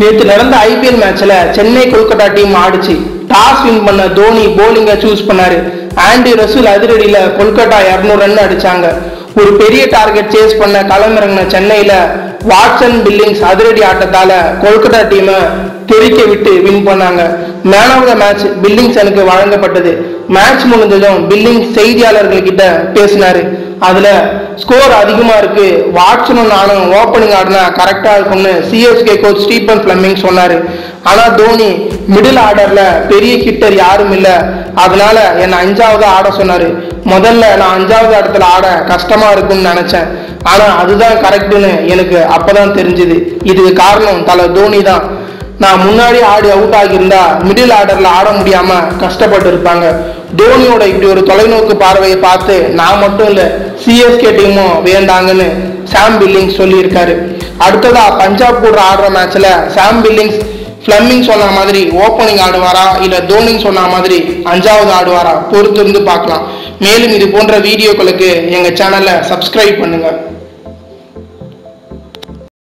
நேற்று நடந்த ஐபிஎல் மேட்ச்ல சென்னை கொல்கத்தா டீம் ஆடிச்சு. டாஸ் வின் பண்ண தோனி போலிங்கை சூஸ் பண்ணாரு. ஆண்டி ரசூல் அதிரடியில கொல்கத்தா 200 ரன் அடிச்சாங்க. ஒரு பெரிய டார்கெட் சேஸ் பண்ண களமிறங்கின சென்னையில வாட்சன் பில்லிங்ஸ் அதிரடி ஆட்டத்தால கொல்கத்தா டீமை தெறிக்க விட்டு வின் பண்ணாங்க. Man of the match Billings எனக்கு வழங்கப்பட்டது. மேட்ச் முடிஞ்சதும் பில்லிங்ஸ் செய்தியாளர்கள் கிட்ட பேசினாரு. அதில் ஸ்கோர் அதிகமாக இருக்கு. வாட்சனும் நானும் ஓப்பனிங் ஆடினா கரெக்டாக இருக்கும்னு சிஎஸ்கே கோச் ஸ்டீபன் பிளமிங் சொன்னார். ஆனால் தோனி மிடில் ஆர்டரில் பெரிய ஹிட்டர் யாரும் இல்லை. அதனால என்னை அஞ்சாவது ஆட சொன்னார். முதல்ல நான் அஞ்சாவது இடத்துல ஆட கஷ்டமாக இருக்கும்னு நினச்சேன். ஆனால் அதுதான் கரெக்டுன்னு எனக்கு அப்போ தான் தெரிஞ்சுது. இதுக்கு காரணம் தலை தோனி தான். நான் முன்னாடி ஆடி அவுட் ஆகியிருந்தா மிடில் ஆர்டரில் ஆட முடியாமல் கஷ்டப்பட்டு இருப்பாங்க. தோனியோட இப்படி ஒரு தொலைநோக்கு பார்வையை பார்த்து நான் மட்டும் இல்லை சிஎஸ்கே டீமும் வேண்டாங்கன்னு சாம் பில்லிங்ஸ் சொல்லியிருக்காரு. அடுத்ததா பஞ்சாப் கூட ஆடுற மேட்ச்ல சாம் பில்லிங்ஸ் ஃப்ளம்மிங் சொன்ன மாதிரி ஓப்பனிங் ஆடுவாரா? இல்லை தோனிங் சொன்ன மாதிரி அஞ்சாவது ஆடுவாரா? பொறுத்திருந்து பார்க்கலாம். மேலும் இது போன்ற வீடியோக்களுக்கு எங்கள் சேனலை சப்ஸ்கிரைப் பண்ணுங்கள்